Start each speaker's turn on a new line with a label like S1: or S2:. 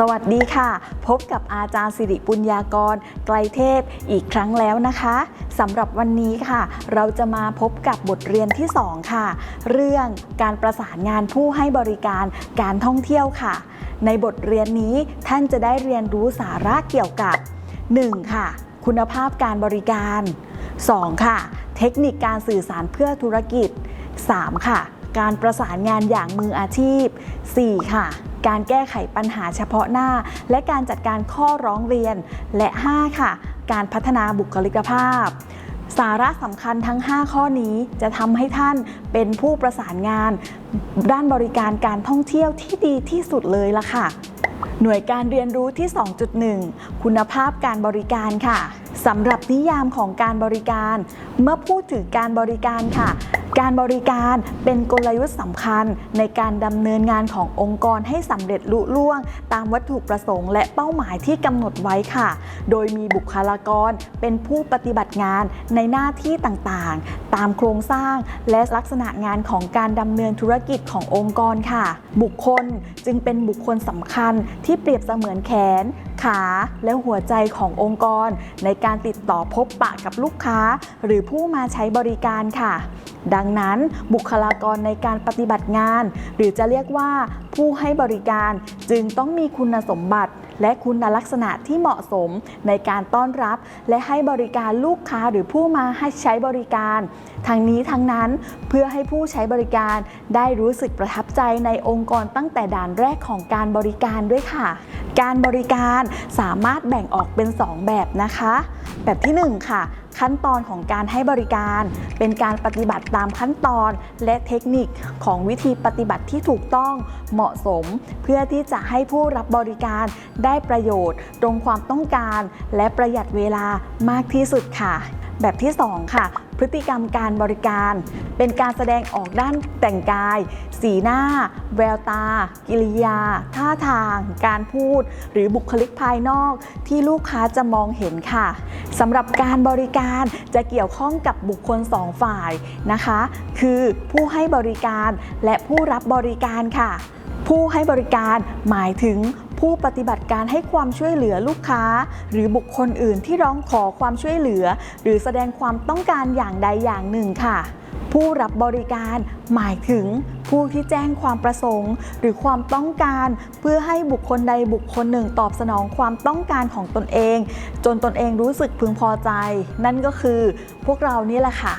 S1: สวัสดีค่ะ พบกับอาจารย์สิริปุญญากร ไกลเทพอีกครั้งแล้วนะคะสำหรับวันนี้ค่ะ เราจะมาพบกับบทเรียนที่ 2 ค่ะ เรื่องการประสานงานผู้ให้บริการการท่องเที่ยวค่ะ ในบทเรียนนี้ท่านจะได้เรียนรู้สาระเกี่ยวกับ 1. ค่ะ คุณภาพการบริการ 2. ค่ะ เทคนิคการสื่อสารเพื่อธุรกิจ 3. ค่ะ การประสานงานอย่างมืออาชีพ 4. ค่ะ การแก้ไขปัญหาเฉพาะหน้า และการจัดการข้อร้องเรียน และ 5 ค่ะ การพัฒนาบุคลิกภาพสาระสำคัญทั้ง 5 ข้อนี้จะทำให้ท่านเป็นผู้ประสานงาน ด้านบริการการท่องเที่ยวที่ดีที่สุดเลยล่ะค่ะ หน่วยการเรียนรู้ที่ 2.1 คุณภาพการบริการค่ะสำหรับนิยามของการบริการ เมื่อพูดถึงการบริการค่ะ การบริการเป็นกลยุทธ์สำคัญในการดำเนินงานขององค์กรให้สำเร็จลุล่วง ตามวัตถุประสงค์และเป้าหมายที่กำหนดไว้ค่ะ โดยมีบุคลากรเป็นผู้ปฏิบัติงานในหน้าที่ต่างๆ ตามโครงสร้างและลักษณะงานของการดำเนินธุรกิจขององค์กรค่ะ บุคคลจึงเป็นบุคคลสำคัญที่เปรียบเสมือนแขน ขาและหัวใจขององค์กร ในการติดต่อพบปะกับลูกค้า หรือผู้มาใช้บริการค่ะ ดังนั้นบุคลากรในการปฏิบัติงาน หรือจะเรียกว่าผู้ให้บริการจึงต้องมีคุณสมบัติ และคุณลักษณะที่เหมาะสมในการต้อนรับ และให้บริการลูกค้าหรือผู้มาให้ใช้บริการทางนี้ทั้งนั้นเพื่อให้ผู้ใช้บริการได้รู้สึกประทับใจในองค์กรตั้งแต่ด่านแรกของการบริการด้วยค่ะ การบริการสามารถแบ่งออกเป็น 2 แบบนะคะ แบบที่ 1 ค่ะ ขั้นตอนของการให้บริการ เป็นการปฏิบัติตามขั้นตอนและเทคนิคของวิธีปฏิบัติที่ถูกต้องเหมาะสม เพื่อที่จะให้ผู้รับบริการได้ประโยชน์ ตรงความต้องการ และประหยัดเวลามากที่สุดค่ะ แบบที่ 2 ค่ะ พฤติกรรมการบริการ เป็นการแสดงออกด้านแต่งกาย สีหน้า แววตา กิริยา ท่าทาง การพูด หรือบุคลิกภายนอก ที่ลูกค้าจะมองเห็นค่ะสำหรับการบริการจะเกี่ยวข้องกับบุคคลสองฝ่ายนะคะ คือผู้ให้บริการและผู้รับบริการค่ะผู้ให้บริการหมายถึง ผู้ปฏิบัติการให้ความช่วยเหลือลูกค้า หรือบุคคลอื่นที่ร้องขอความช่วยเหลือ หรือแสดงความต้องการอย่างใดอย่างหนึ่งค่ะ ผู้รับบริการหมายถึงผู้ที่แจ้งความประสงค์ หรือความต้องการ เพื่อให้บุคคลใดบุคคลหนึ่งตอบสนองความต้องการของตนเอง จนตนเองรู้สึกพึงพอใจ นั่นก็คือพวกเรานี่แหละค่ะ